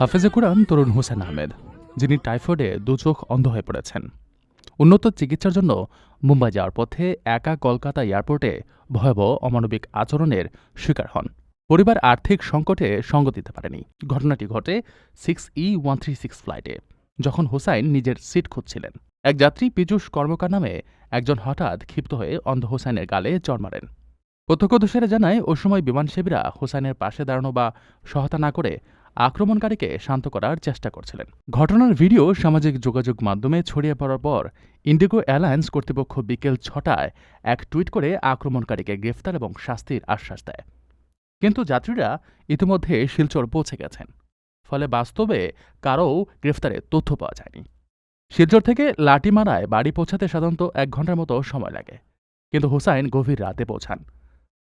হাফেজে কুরআন তরুণ হোসেন আহমেদ, যিনি টাইফয়েডে দু চোখ অন্ধ হয়ে পড়েছেন। উন্নত চিকিৎসার জন্য মুম্বাই যাওয়ার পথে একা কলকাতা এয়ারপোর্টে ভয়াবহ অমানবিক আচরণের শিকার হন। পরিবার আর্থিক সংকটে সঙ্গ দিতে পারেনি। ঘটনাটি ঘটে six E one three six ফ্লাইটে যখন হোসাইন নিজের সিট খুঁজছিলেন। এক যাত্রী পীযূষ কর্মকার নামে একজন হঠাৎ ক্ষিপ্ত হয়ে অন্ধ হোসাইনের গালে চড় মারেন। প্রত্যক্ষদর্শীরা জানায়, ওই সময় বিমানসেবীরা হোসাইনের পাশে দাঁড়ানো বা সহায়তা না করে আক্রমণকারীকে শান্ত করার চেষ্টা করছিলেন। ঘটনার ভিডিও সামাজিক যোগাযোগ মাধ্যমে ছড়িয়ে পড়ার পর ইন্ডিগো অ্যালায়েন্স কর্তৃপক্ষ বিকেল ছটায় এক টুইট করে আক্রমণকারীকে গ্রেফতার এবং শাস্তির আশ্বাস দেয়। কিন্তু যাত্রীরা ইতিমধ্যে শিলচর পৌঁছে গেছেন। ফলে বাস্তবে কারও গ্রেফতারের তথ্য পাওয়া যায়নি। শিলচর থেকে লাটিমারায় বাড়ি পৌঁছাতে সাধারণত এক ঘণ্টার মতো সময় লাগে। কিন্তু হুসাইন গভীর রাতে পৌঁছান।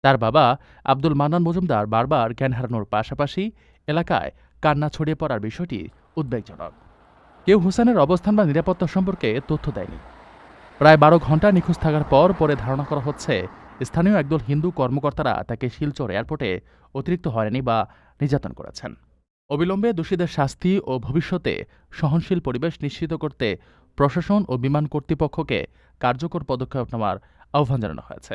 তার বাবা আব্দুল মান্নান মজুমদার বারবার জ্ঞান হারানোর পাশাপাশি এলাকায় কান্না ছড়িয়ে পড়ার বিষয়টি উদ্বেগজনক। কেউ হুসাইনের অবস্থান বা নিরাপত্তা সম্পর্কে তথ্য দেয়নি। প্রায় বারো ঘণ্টা নিখোঁজ থাকার পর পরে ধারণা করা হচ্ছে স্থানীয় একদল হিন্দু কর্মকর্তারা তাকে শিলচর এয়ারপোর্টে অতিরিক্ত হয়রানি বা নির্যাতন করেছেন। অবিলম্বে দোষীদের শাস্তি ও ভবিষ্যতে সহনশীল পরিবেশ নিশ্চিত করতে প্রশাসন ও বিমান কর্তৃপক্ষকে কার্যকর পদক্ষেপ নেওয়ার আহ্বান জানানো হয়েছে।